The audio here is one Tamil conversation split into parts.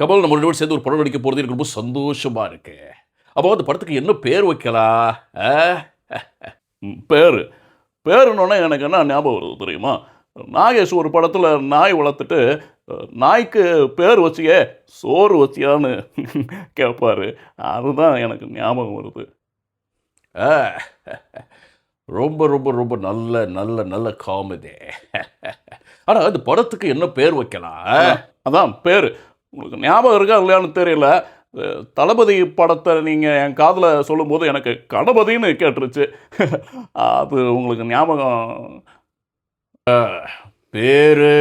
கமல் நம்ம ரெண்டு சேர்ந்து ஒரு படம் நடிக்க போகிறது எனக்கு ரொம்ப சந்தோஷமா இருக்கு. அப்போ அந்த படத்துக்கு என்ன பேர் வைக்கலாம் பேர். பேருன்னொன்னே எனக்கு என்ன ஞாபகம் வருது தெரியுமா? நாகேஷ் ஒரு படத்தில் நாய் வளர்த்துட்டு நாய்க்கு பேர் வச்சியே சோறு வச்சியான்னு கேட்பாரு அதுதான் எனக்கு ஞாபகம் வருது. ரொம்ப ரொம்ப ரொம்ப நல்ல நல்ல நல்ல காமெடி. ஆனால் இந்த படத்துக்கு என்ன பேர் வைக்கலாம் அதான் பேர். உங்களுக்கு ஞாபகம் இருக்கா இல்லையான்னு தெரியல. தளபதி படத்தை நீங்கள் என் காதில் சொல்லும்போது எனக்கு கணபதின்னு கேட்டுருச்சு. அது உங்களுக்கு ஞாபகம்? பேரு.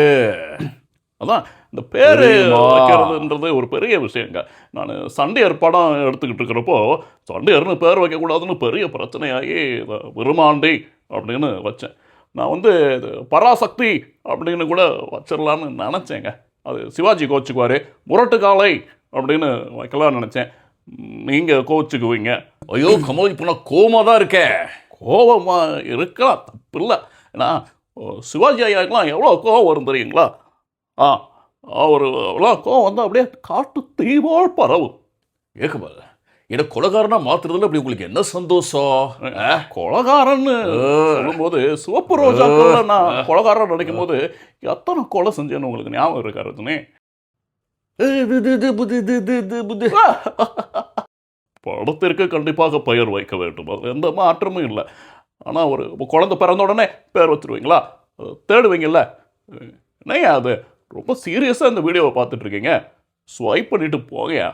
அதான் இந்த பேரு? வைக்கிறதுன்றது ஒரு பெரிய விஷயங்க. நான் சண்டையர் படம் எடுத்துக்கிட்டு இருக்கிறப்போ சண்டையர்னு பேர் வைக்கக்கூடாதுன்னு பெரிய பிரச்சனையாகி விருமாண்டி அப்படின்னு வச்சேன். நான் வந்து இது பராசக்தி அப்படின்னு கூட வச்சிடலான்னு நினச்சேங்க. அது சிவாஜி கோச்சுக்குவார். முரட்டு காலை அப்படின்னு வைக்கலாம்னு நினச்சேன். நீங்கள் கோச்சுக்குவீங்க. ஐயோ கமல் இப்போ நான் கோவமாக தான் இருக்கேன். கோபமாக இருக்கலாம் தப்பு இல்லை ஏன்னா சிவாஜி ஐயாக்கெலாம் எவ்வளோ கோவம் வரும் தெரியுங்களா? ஆ அவர் அவ்வளோ கோவம் வந்து அப்படியே காட்டு தீவோல் பரவும் ஏக்கமல் என்ன கொலகாரனா மாத்துறதுல அப்படி உங்களுக்கு என்ன சந்தோஷம்? கொலகாரன்னு சொல்லும்போது சிவப்பு ரோஜாக்கள்ல நான் கொலகாரன் நினைக்கும் போது எத்தனை கொலை செஞ்சேன்னு உங்களுக்கு ஞாபகம் இருக்கா ரஜினி? இது, இது, இது, புது, இது, இது, இது, புது. படத்திற்கு கண்டிப்பாக பெயர் வைக்க வேண்டும். அது எந்த மாற்றமும் இல்லை. ஆனால் ஒரு குழந்தை பிறந்த உடனே பேர் வச்சிருவீங்களா? தேடுவீங்கல்ல? என்னையா அது? ரொம்ப சீரியஸாக இந்த வீடியோவை பார்த்துட்டு இருக்கீங்க. ஸ்வைப் பண்ணிட்டு போங்கயா